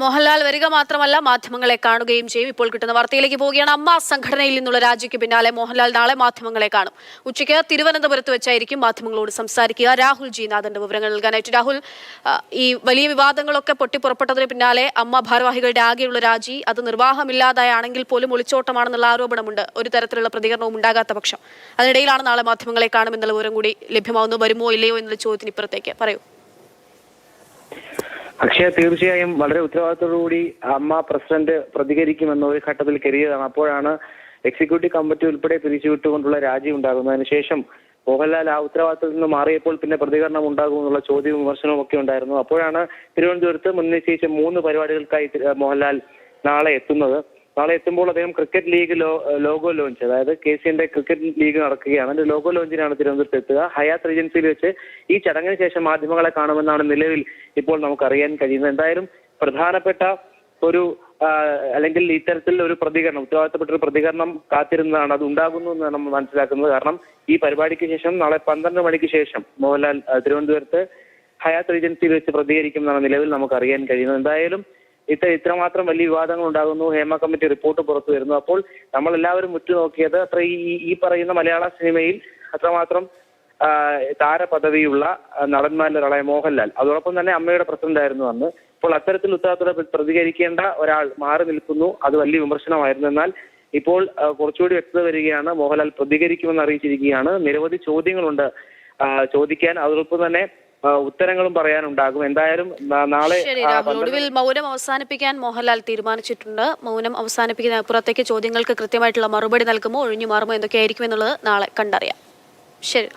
മോഹൻലാൽ വരിക മാത്രമല്ല മാധ്യമങ്ങളെ കാണുകയും ചെയ്യും. ഇപ്പോൾ കിട്ടുന്ന വാർത്തയിലേക്ക് പോവുകയാണ്. അമ്മ സംഘടനയിൽ നിന്നുള്ള രാജിക്ക് പിന്നാലെ മോഹൻലാൽ നാളെ മാധ്യമങ്ങളെ കാണും. ഉച്ചയ്ക്ക് തിരുവനന്തപുരത്ത് വെച്ചായിരിക്കും മാധ്യമങ്ങളോട് സംസാരിക്കുക. രാഹുൽ ജി നാഥന്റെ വിവരങ്ങൾ നൽകാനായിട്ട് രാഹുൽ ഈ വലിയ വിവാദങ്ങളൊക്കെ പൊട്ടിപ്പുറപ്പെട്ടതിന് പിന്നാലെ അമ്മ ഭാരവാഹികളുടെ ആകെയുള്ള രാജി അത് നിർവാഹമില്ലാതായാണെങ്കിൽ പോലും ഒളിച്ചോട്ടമാണെന്നുള്ള ആരോപണമുണ്ട്. ഒരു തരത്തിലുള്ള പ്രതികരണവും ഉണ്ടാകാത്ത പക്ഷം. അതിനിടയിലാണ് നാളെ മാധ്യമങ്ങളെ കാണുമെന്നുള്ള വിവരം കൂടി ലഭ്യമാവുന്നു. വരുമോ ഇല്ലയോ എന്നുള്ള ചോദ്യത്തിന് ഇപ്പുറത്തേക്ക്. പറയൂ. അക്ഷയ തീർച്ചയായും വളരെ ഉത്തരവാദിത്തോടുകൂടി അമ്മ പ്രസിഡന്റ് പ്രതികരിക്കുമെന്ന ഒരു ഘട്ടത്തിൽ കരുതിയതാണ് അപ്പോഴാണ് എക്സിക്യൂട്ടീവ് കമ്മിറ്റി ഉൾപ്പെടെ പിരിച്ചുവിട്ടുകൊണ്ടുള്ള രാജി ഉണ്ടാകുന്നതിന് ശേഷം മോഹൻലാൽ ആ ഉത്തരവാദിത്തത്തിൽ നിന്ന് മാറിയപ്പോൾ പിന്നെ പ്രതികരണം ഉണ്ടാകും എന്നുള്ള ചോദ്യവും വിമർശനവും ഒക്കെ ഉണ്ടായിരുന്നു. അപ്പോഴാണ് തിരുവനന്തപുരത്ത് മുൻ നിശ്ചയിച്ച മൂന്ന് പരിപാടികൾക്കായി മോഹൻലാൽ നാളെ എത്തുന്നത്. നാളെ എത്തുമ്പോൾ അദ്ദേഹം ക്രിക്കറ്റ് ലീഗ് ലോഗോ ലോഞ്ച് അതായത് കെ സിന്റെ ക്രിക്കറ്റ് ലീഗ് നടക്കുകയാണ്. അതിന്റെ ലോഗോ ലോഞ്ചിനാണ് തിരുവനന്തപുരത്ത് എത്തുക. ഹയാത്ത് ഏജൻസിയിൽ വെച്ച് ഈ ചടങ്ങിന് ശേഷം മാധ്യമങ്ങളെ കാണുമെന്നാണ് നിലവിൽ ഇപ്പോൾ നമുക്ക് അറിയാൻ കഴിയുന്നത്. എന്തായാലും പ്രധാനപ്പെട്ട ഒരു അല്ലെങ്കിൽ ഇത്തരത്തിൽ ഒരു പ്രതികരണം ഉത്തരവാദിത്തപ്പെട്ട ഒരു പ്രതികരണം കാത്തിരുന്നതാണ്. അത് ഉണ്ടാകുന്നു എന്നാണ് നമ്മൾ മനസ്സിലാക്കുന്നത്. കാരണം ഈ പരിപാടിക്ക് ശേഷം നാളെ പന്ത്രണ്ട് മണിക്ക് ശേഷം മോഹൻലാൽ തിരുവനന്തപുരത്ത് ഹയാത്ത് ഏജൻസിയിൽ വെച്ച് പ്രതികരിക്കുമെന്നാണ് നിലവിൽ നമുക്ക് അറിയാൻ കഴിയുന്നത്. എന്തായാലും ഇത്ര ഇത്രമാത്രം വലിയ വിവാദങ്ങൾ ഉണ്ടാകുന്നു ഹേമ കമ്മിറ്റി റിപ്പോർട്ട് പുറത്തു വരുന്നു. അപ്പോൾ നമ്മൾ എല്ലാവരും ഉറ്റുനോക്കിയത് അത്ര ഈ ഈ- പറയുന്ന മലയാള സിനിമയിൽ അത്രമാത്രം താരപദവിയുള്ള നടന്മാരുടെ ഒരാളായ മോഹൻലാൽ. അതോടൊപ്പം തന്നെ അമ്മയുടെ പ്രസിഡന്റ് ആയിരുന്നു അന്ന്. ഇപ്പോൾ അത്തരത്തിൽ ഉത്തരവാദിത്തോടെ പ്രതികരിക്കേണ്ട ഒരാൾ മാറി നിൽക്കുന്നു. അത് വലിയ വിമർശനമായിരുന്നു. എന്നാൽ ഇപ്പോൾ കുറച്ചുകൂടി വ്യക്തത വരികയാണ്. മോഹൻലാൽ പ്രതികരിക്കുമെന്ന് അറിയിച്ചിരിക്കുകയാണ്. നിരവധി ചോദ്യങ്ങളുണ്ട്. ചോദിക്കാൻ. അതോടൊപ്പം തന്നെ ഉത്തരങ്ങളും പറയാനുണ്ടാകും. എന്തായാലും നാളെ ഒടുവിൽ മൗനം അവസാനിപ്പിക്കാൻ മോഹൻലാൽ തീരുമാനിച്ചിട്ടുണ്ട്. മൗനം അവസാനിപ്പിക്കുന്ന അപ്പുറത്തേക്ക് ചോദ്യങ്ങൾക്ക് കൃത്യമായിട്ടുള്ള മറുപടി നൽകുമോ? ഒഴിഞ്ഞു മാറുമോ? എന്തൊക്കെയായിരിക്കും എന്നുള്ളത് നാളെ കണ്ടറിയാം. ശരി